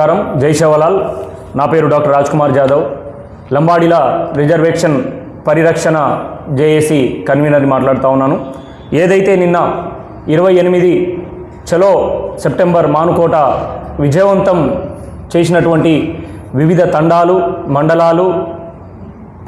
నమస్కారం. జై శివలాల్. నా పేరు డాక్టర్ రాజ్ కుమార్ జాదవ్. లంబాడిల రిజర్వేషన్ పరిరక్షణ జేఏసీ కన్వీనర్ని మాట్లాడుతూ ఉన్నాను. ఏదైతే నిన్న ఇరవై ఎనిమిది చలో సెప్టెంబర్ మానుకోట విజయవంతం చేసినటువంటి వివిధ తండాలు మండలాలు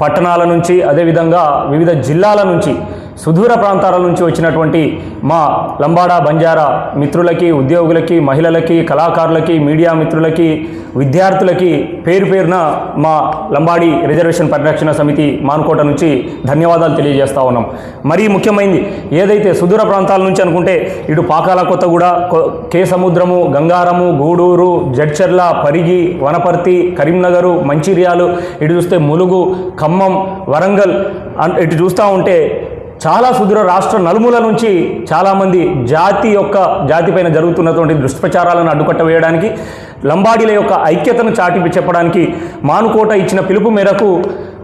పట్టణాల నుంచి అదేవిధంగా వివిధ జిల్లాల నుంచి సుదూర ప్రాంతాల నుంచి వచ్చినటువంటి మా లంబాడా బంజారా మిత్రులకి ఉద్యోగులకి మహిళలకి కళాకారులకి మీడియా మిత్రులకి విద్యార్థులకి పేరు పేరున మా లంబాడి రిజర్వేషన్ పరిరక్షణ సమితి మానుకోట నుంచి ధన్యవాదాలు తెలియజేస్తా ఉన్నాం. మరీ ముఖ్యమైనది ఏదైతే సుదూర ప్రాంతాల నుంచి అనుకుంటే ఇటు పాకాల కొత్తగూడ కూడా కే సముద్రము గంగారము గూడూరు జడ్చర్ల పరిగి వనపర్తి కరీంనగరు మంచిర్యాలు ఇటు చూస్తే ములుగు ఖమ్మం వరంగల్ ఇటు చూస్తూ ఉంటే చాలా సుదూర రాష్ట్ర నలుమూల నుంచి చాలామంది జాతి యొక్క జాతిపైన జరుగుతున్నటువంటి దుష్ప్రచారాలను అడ్డుకట్ట వేయడానికి లంబాడీల యొక్క ఐక్యతను చాటి చెప్పడానికి మానుకోట ఇచ్చిన పిలుపు మేరకు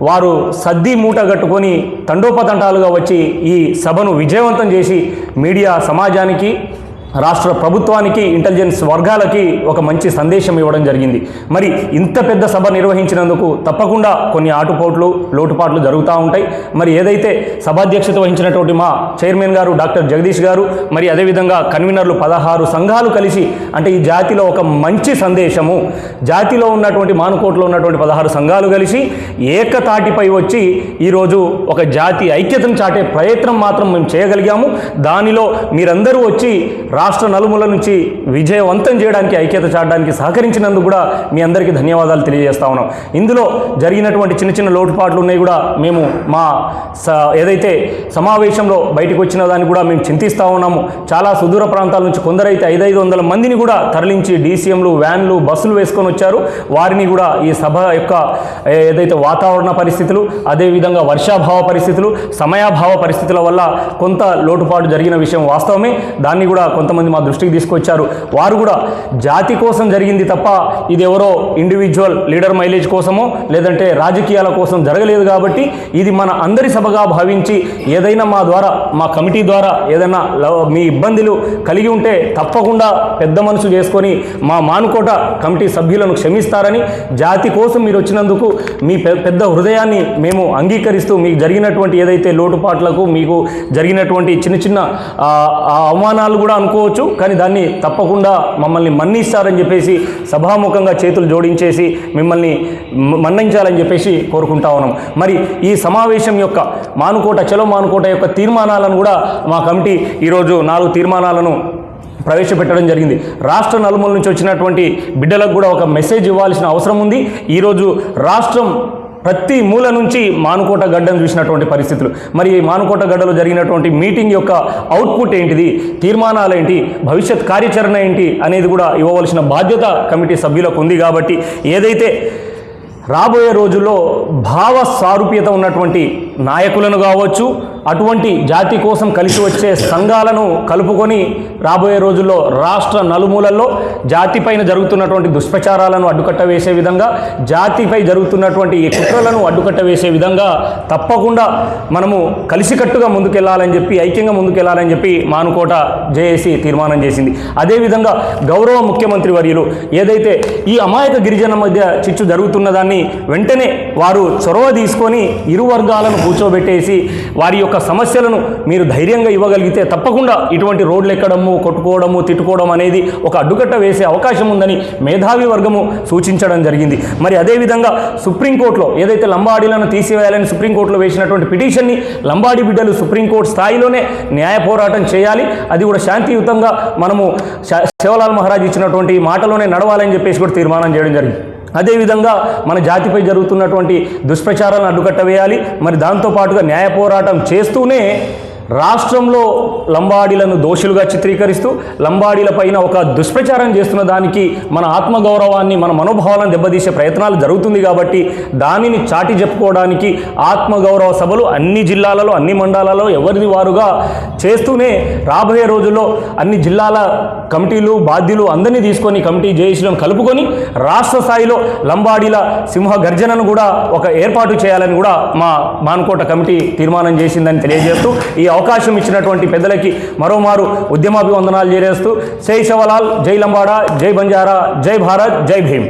వారు సద్ది మూట కట్టుకొని తండోపతండాలుగా వచ్చి ఈ సభను విజయవంతం చేసి మీడియా సమాజానికి రాష్ట్ర ప్రభుత్వానికి ఇంటెలిజెన్స్ వర్గాలకి ఒక మంచి సందేశం ఇవ్వడం జరిగింది. మరి ఇంత పెద్ద సభ నిర్వహించినందుకు తప్పకుండా కొన్ని ఆటుపోట్లు లోటుపాట్లు జరుగుతూ ఉంటాయి. మరి ఏదైతే సభాధ్యక్షత వహించినటువంటి మా చైర్మన్ గారు డాక్టర్ జగదీష్ గారు మరి అదేవిధంగా కన్వీనర్లు పదహారు సంఘాలు కలిసి అంటే ఈ జాతిలో ఒక మంచి సందేశము జాతిలో ఉన్నటువంటి మానుకోట్లో ఉన్నటువంటి పదహారు సంఘాలు కలిసి ఏకతాటిపై వచ్చి ఈరోజు ఒక జాతి ఐక్యతను చాటే ప్రయత్నం మాత్రం మేము చేయగలిగాము. దానిలో మీరందరూ వచ్చి రాష్ట్ర నలుమూల నుంచి విజయవంతం చేయడానికి ఐక్యత చాటడానికి సహకరించినందుకు కూడా మీ అందరికీ ధన్యవాదాలు తెలియజేస్తా ఉన్నాం. ఇందులో జరిగినటువంటి చిన్న చిన్న లోటుపాట్లు ఉన్నాయి కూడా మేము మా స ఏదైతే సమావేశంలో బయటకు వచ్చిన దాన్ని కూడా మేము చింతిస్తూ ఉన్నాము. చాలా సుదూర ప్రాంతాల నుంచి కొందరైతే ఐదైదు వందల మందిని కూడా తరలించి డీసీఎంలు వ్యాన్లు బస్సులు వేసుకొని వచ్చారు. వారిని కూడా ఈ సభ యొక్క ఏదైతే వాతావరణ పరిస్థితులు అదేవిధంగా వర్షాభావ పరిస్థితులు సమయాభావ పరిస్థితుల వల్ల కొంత లోటుపాటు జరిగిన విషయం వాస్తవమే. దాన్ని కూడా కొంత కొంతమంది మా దృష్టికి తీసుకొచ్చారు. వారు కూడా జాతి కోసం జరిగింది తప్ప ఇది ఎవరో ఇండివిజువల్ లీడర్ మైలేజ్ కోసమో లేదంటే రాజకీయాల కోసం జరగలేదు కాబట్టి ఇది మన అందరి సభగా భావించి ఏదైనా మా ద్వారా మా కమిటీ ద్వారా ఏదైనా మీ ఇబ్బందులు కలిగి ఉంటే తప్పకుండా పెద్ద మనసు చేసుకొని మా మానుకోట కమిటీ సభ్యులను క్షమిస్తారని జాతి కోసం మీరు వచ్చినందుకు మీ పెద్ద హృదయాన్ని మేము అంగీకరిస్తూ మీకు జరిగినటువంటి ఏదైతే లోటుపాట్లకు మీకు జరిగినటువంటి చిన్న చిన్న అవమానాలు కూడా అనుకో అనుకోవచ్చు కానీ దాన్ని తప్పకుండా మమ్మల్ని మన్నిస్తారని చెప్పేసి సభాముఖంగా చేతులు జోడించేసి మిమ్మల్ని మన్నించాలని చెప్పేసి కోరుకుంటా ఉన్నాం. మరి ఈ సమావేశం యొక్క మానుకోట చలో మానుకోట యొక్క తీర్మానాలను కూడా మా కమిటీ ఈరోజు నాలుగు తీర్మానాలను ప్రవేశపెట్టడం జరిగింది. రాష్ట్ర నలుమూల నుంచి వచ్చినటువంటి బిడ్డలకు కూడా ఒక మెసేజ్ ఇవ్వాల్సిన అవసరం ఉంది. ఈరోజు రాష్ట్రం ప్రతి మూల నుంచి మానుకోట గడ్డను చూసినటువంటి పరిస్థితులు. మరి ఈ మానుకోట గడ్డలో జరిగినటువంటి మీటింగ్ యొక్క అవుట్పుట్ ఏంటిది? తీర్మానాలు ఏంటి? భవిష్యత్ కార్యాచరణ ఏంటి? అనేది కూడా ఇవ్వవలసిన బాధ్యత కమిటీ సభ్యులకు ఉంది కాబట్టి ఏదైతే రాబోయే రోజుల్లో భావ సారూప్యత ఉన్నటువంటి నాయకులను కావచ్చు అటువంటి జాతి కోసం కలిసి వచ్చే సంఘాలను కలుపుకొని రాబోయే రోజుల్లో రాష్ట్ర నలుమూలల్లో జాతిపైన జరుగుతున్నటువంటి దుష్ప్రచారాలను అడ్డుకట్ట వేసే విధంగా జాతిపై జరుగుతున్నటువంటి ఈ కుట్రలను అడ్డుకట్ట వేసే విధంగా తప్పకుండా మనము కలిసికట్టుగా ముందుకెళ్ళాలని చెప్పి ఐక్యంగా ముందుకెళ్ళాలని చెప్పి మానుకోట జేఏసీ తీర్మానం చేసింది. అదేవిధంగా గౌరవ ముఖ్యమంత్రి వర్యులు ఏదైతే ఈ అమాయక గిరిజన మధ్య చిచ్చు జరుగుతున్న దాన్ని వెంటనే వారు చొరవ తీసుకొని ఇరు వర్గాలను కూర్చోబెట్టేసి వారి యొక్క సమస్యలను మీరు ధైర్యంగా ఇవ్వగలిగితే తప్పకుండా ఇటువంటి రోడ్లు ఎక్కడము కొట్టుకోవడము తిట్టుకోవడం అనేది ఒక అడ్డుకట్ట వేసే అవకాశం ఉందని మేధావి వర్గము సూచించడం జరిగింది. మరి అదేవిధంగా సుప్రీంకోర్టులో ఏదైతే లంబాడీలను తీసివేయాలని సుప్రీంకోర్టులో వేసినటువంటి పిటిషన్ని లంబాడీ బిడ్డలు సుప్రీంకోర్టు స్థాయిలోనే న్యాయ పోరాటం చేయాలి. అది కూడా శాంతియుతంగా మనము శ- శివలాల్ మహారాజ్ ఇచ్చినటువంటి మాటలోనే నడవాలని చెప్పేసి కూడా తీర్మానం చేయడం జరిగింది. అదేవిధంగా మన జాతిపై జరుగుతున్నటువంటి దుష్ప్రచారాలను అడ్డుకట్ట వేయాలి మరి దాంతోపాటుగా న్యాయ పోరాటం చేస్తూనే రాష్ట్రంలో లంబాడీలను దోషులుగా చిత్రీకరిస్తూ లంబాడీల పైన ఒక దుష్ప్రచారం చేస్తున్న దానికి మన ఆత్మగౌరవాన్ని మన మనోభావాలను దెబ్బతీసే ప్రయత్నాలు జరుగుతుంది కాబట్టి దానిని చాటి చెప్పుకోవడానికి ఆత్మగౌరవ సభలు అన్ని జిల్లాలలో అన్ని మండలాలలో ఎవరిది వారుగా చేస్తూనే రాబోయే రోజుల్లో అన్ని జిల్లాల కమిటీలు బాధ్యులు అందరినీ తీసుకొని కమిటీ జేఏసీలను కలుపుకొని రాష్ట్ర స్థాయిలో లంబాడీల సింహ గర్జనను కూడా ఒక ఏర్పాటు చేయాలని కూడా మా మానుకోట కమిటీ తీర్మానం చేసిందని తెలియజేస్తూ ఈ అవకాశం ఇచ్చినటువంటి పెద్దలకి మరోమారు ఉద్యమాభివందనాలు చేరేస్తూ జై శవలాల్ జై లంబాడా జై బంజారా జై భారత్ జై భీమ్.